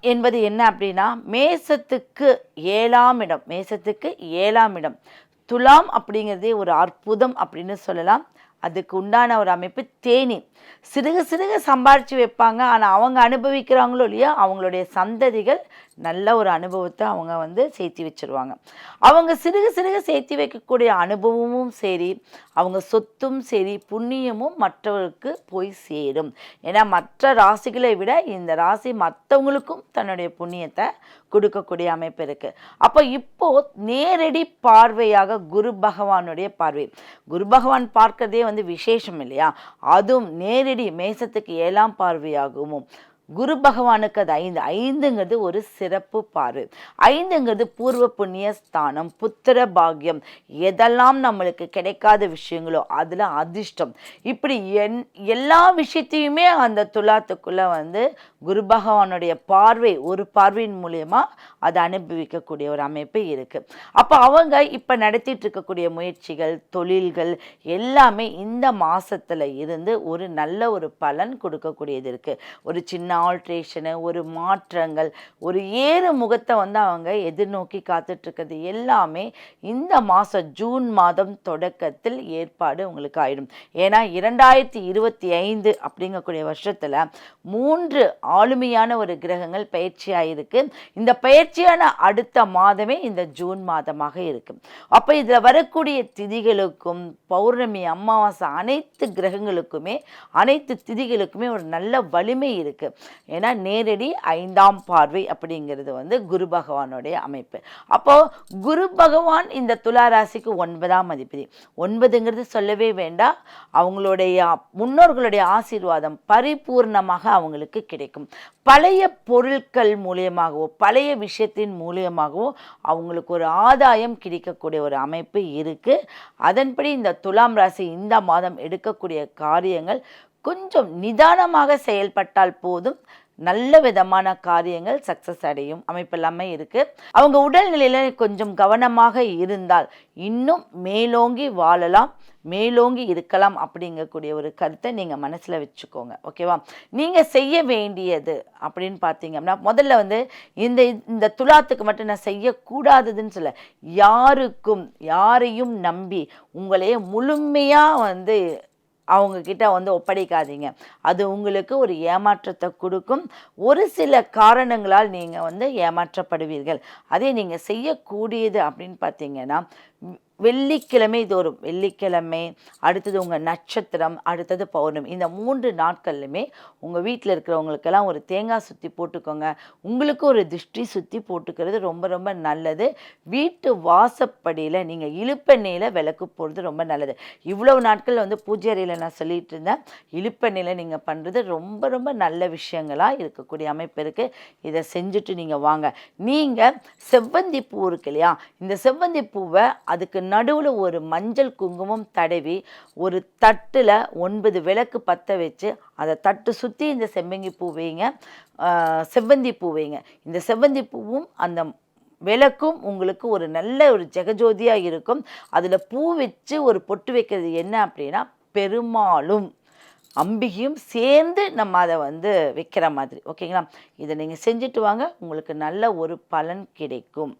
என்பது என்ன அப்படின்னா மேசத்துக்கு ஏழாம் இடம். மேசத்துக்கு ஏழாம் இடம். துலாம் அப்படிங்கிறதே ஒரு அற்புதம் அப்படின்னு சொல்லலாம். அதுக்கு உண்டான ஒரு அமைப்பு தேனி. சிறுக சிறுக சம்பாரித்து வைப்பாங்க. ஆனால் அவங்க அனுபவிக்கிறாங்களோ இல்லையா அவங்களுடைய சந்ததிகள் நல்ல ஒரு அனுபவத்தை அவங்க வந்து சேர்த்தி வச்சிருவாங்க. அவங்க சிறுக சிறுக சேர்த்தி வைக்கக்கூடிய அனுபவமும் சரி அவங்க சொத்தும் சரி புண்ணியமும் மற்றவருக்கு போய் சேரும். ஏன்னா மற்ற ராசிகளை விட இந்த ராசி மற்றவங்களுக்கும் தன்னுடைய புண்ணியத்தை கொடுக்கக்கூடிய அமைப்பு இருக்குது அப்போ இப்போது நேரடி பார்வையாக குரு பகவானுடைய பார்வை. குரு பகவான் பார்க்கறதே வந்து விசேஷம் இல்லையா? அதுவும் நேரடி மேசத்துக்கு ஏழாம் பார்வையாகவும் குரு பகவானுக்கு அது ஐந்து. ஐந்துங்கிறது ஒரு சிறப்பு பார்வை ஐந்துங்கிறது பூர்வ புண்ணிய ஸ்தானம் புத்திர பாக்கியம். எதெல்லாம் நம்மளுக்கு கிடைக்காத விஷயங்களோ அதில் அதிர்ஷ்டம். இப்படி என் எல்லா விஷயத்தையுமே அந்த துலாத்துக்குள்ளே வந்து குரு பகவானுடைய பார்வை ஒரு பார்வையின் மூலயமா அதை அனுபவிக்கக்கூடிய ஒரு அமைப்பு இருக்குது அப்போ அவங்க இப்போ நடத்திட்டு இருக்கக்கூடிய முயற்சிகள் தொழில்கள் எல்லாமே இந்த மாசத்துல இருந்து ஒரு நல்ல ஒரு பலன் கொடுக்கக்கூடியது இருக்குது ஒரு சின்ன ஆல்ட்ரேஷனு ஒரு மாற்றங்கள் ஒரு ஏறு முகத்தை வந்து அவங்க எதிர்நோக்கி காத்துட்ருக்கிறது எல்லாமே இந்த மாதம் ஜூன் மாதம் தொடக்கத்தில் ஏற்பாடு உங்களுக்கு ஆயிடும். ஏன்னா இரண்டாயிரத்தி இருபத்தி ஐந்து அப்படிங்கக்கூடிய வருஷத்தில் மூன்று ஆளுமையான ஒரு கிரகங்கள் பயிற்சியாக இருக்குது இந்த பயிற்சியான அடுத்த மாதமே இந்த ஜூன் மாதமாக இருக்கு. அப்போ இதில் வரக்கூடிய திதிகளுக்கும் பௌர்ணமி அமாவாசை அனைத்து கிரகங்களுக்குமே அனைத்து திதிகளுக்குமே ஒரு நல்ல வலிமை இருக்குது ஏன்னா நேரடி ஐந்தாம் பார்வை அப்படிங்கிறது வந்து குரு பகவானுடைய அமைப்பு. அப்போ குரு பகவான் இந்த துலா ராசிக்கு ஒன்பதாம் அதிபதி. ஒன்பதுங்கிறது சொல்லவே வேண்டாம். அவங்களுடைய முன்னோர்களுடைய ஆசீர்வாதம் பரிபூர்ணமாக அவங்களுக்கு கிடைக்கும். பழைய பொருட்கள் மூலியமாகவோ பழைய விஷயத்தின் மூலியமாகவோ அவங்களுக்கு ஒரு ஆதாயம் கிடைக்கக்கூடிய ஒரு அமைப்பு இருக்கு. அதன்படி இந்த துலாம் ராசி இந்த மாதம் எடுக்கக்கூடிய காரியங்கள் கொஞ்சம் நிதானமாக செயல்பட்டால் போதும். நல்ல விதமான காரியங்கள் சக்ஸஸ் அடையும். அமைப்பு எல்லாமே இருக்கு. அவங்க உடல்நிலையில கொஞ்சம் கவனமாக இருந்தால் இன்னும் மேலோங்கி வாழலாம் மேலோங்கி இருக்கலாம் அப்படிங்கக்கூடிய ஒரு கருத்தை நீங்கள் மனசில் வச்சுக்கோங்க. ஓகேவா நீங்கள் செய்ய வேண்டியது அப்படின்னு பார்த்தீங்கன்னா முதல்ல வந்து இந்த இந்த துலாத்துக்கு மட்டும் நான் செய்யக்கூடாததுன்னு சொல்ல யாருக்கும் யாரையும் நம்பி உங்களையே முழுமையாக வந்து அவங்கக்கிட்ட வந்து ஒப்படைக்காதீங்க. அது உங்களுக்கு ஒரு ஏமாற்றத்தை கொடுக்கும். ஒரு சில காரணங்களால் நீங்கள் வந்து ஏமாற்றப்படுவீர்கள். அதே நீங்கள் செய்யக்கூடியது அப்படின்னு பார்த்தீங்கன்னா வெள்ளிக்கிழமை தோறும் வெள்ளிக்கிழமை அடுத்தது உங்கள் நட்சத்திரம் அடுத்தது பௌர்ணமி. இந்த மூன்று நாட்கள்லையுமே உங்கள் வீட்டில் இருக்கிறவங்களுக்கெல்லாம் ஒரு தேங்காய் சுற்றி போட்டுக்கோங்க. உங்களுக்கு ஒரு திருஷ்டி சுற்றி போட்டுக்கிறது ரொம்ப ரொம்ப நல்லது. வீட்டு வாசப்படியில் நீங்கள் இழுப்பெண்ணெயில் விளக்கு போடுறது ரொம்ப நல்லது. இவ்வளவு நாட்கள் வந்து பூஜை அறையில் நான் சொல்லிட்டு இருந்தேன். இழுப்பெண்ணெயில் நீங்கள் பண்ணுறது ரொம்ப ரொம்ப நல்ல விஷயங்களாக இருக்கக்கூடிய அமைப்பு இருக்குது இதை செஞ்சுட்டு நீங்கள் வாங்க. நீங்கள் செவ்வந்தி பூ இருக்கு இல்லையா? இந்த செவ்வந்தி பூவை அதுக்கு நடுவில் ஒரு மஞ்சள் குங்குமம் தடவி ஒரு தட்டில் ஒன்பது விளக்கு பற்ற வச்சு அதை தட்டு சுற்றி இந்த செம்பங்கி பூ வைங்க. செவ்வந்தி பூ வைங்க. இந்த செவ்வந்தி பூவும் அந்த விளக்கும் உங்களுக்கு ஒரு நல்ல ஒரு ஜெகஜோதியாக இருக்கும். அதில் பூ வச்சு ஒரு பொட்டு வைக்கிறது என்ன அப்படின்னா பெருமாளும் அம்பிகையும் சேர்ந்து நம்ம அதை வந்து வைக்கிற மாதிரி. ஓகேங்களா? இதை நீங்கள் செஞ்சுட்டு வாங்க. உங்களுக்கு நல்ல ஒரு பலன் கிடைக்கும்.